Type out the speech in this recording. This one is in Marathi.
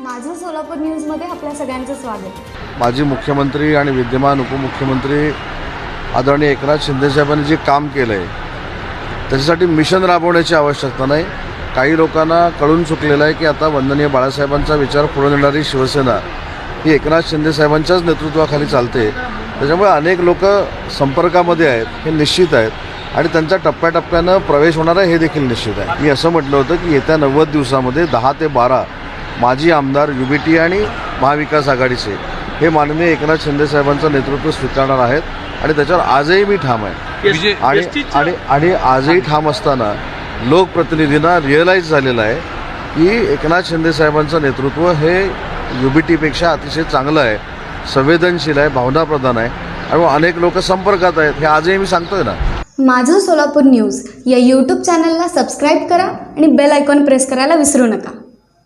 माझं सोलापूर न्यूजमध्ये आपल्या सगळ्यांचं स्वागत. माजी मुख्यमंत्री आणि विद्यमान उपमुख्यमंत्री आदरणीय एकनाथ शिंदेसाहेबांनी जे काम केलं आहे त्याच्यासाठी मिशन राबवण्याची आवश्यकता नाही. काही लोकांना कळून चुकलेलं आहे की आता वंदनीय बाळासाहेबांचा विचार पुढे नेणारी शिवसेना ही एकनाथ शिंदेसाहेबांच्याच नेतृत्वाखाली चालते. त्याच्यामुळे अनेक लोक संपर्कामध्ये आहेत हे निश्चित आहेत आणि त्यांचा टप्प्याटप्प्यानं प्रवेश होणार आहे हे देखील निश्चित आहे. मी असं म्हटलं होतं की येत्या नव्वद दिवसामध्ये दहा ते बारा माजी आमदार यू बी टी आणि महाविकास आघाडीचे हे माननीय एकनाथ शिंदेसाहेबांचं नेतृत्व स्वीकारणार आहेत आणि त्याच्यावर आजही मी ठाम आहे. आणि आणि आजही ठाम असताना लोकप्रतिनिधींना रिअलाईज झालेलं आहे की एकनाथ शिंदे साहेबांचं नेतृत्व हे यू बी टीपेक्षा अतिशय चांगलं आहे संवेदनशील आहे भावनाप्रधान आहे आणि अनेक लोक संपर्कात आहेत हे आजही मी सांगतोय ना. माझं सोलापूर न्यूज या यूट्यूब चॅनलला सबस्क्राईब करा आणि बेल आयकॉन प्रेस करायला विसरू नका.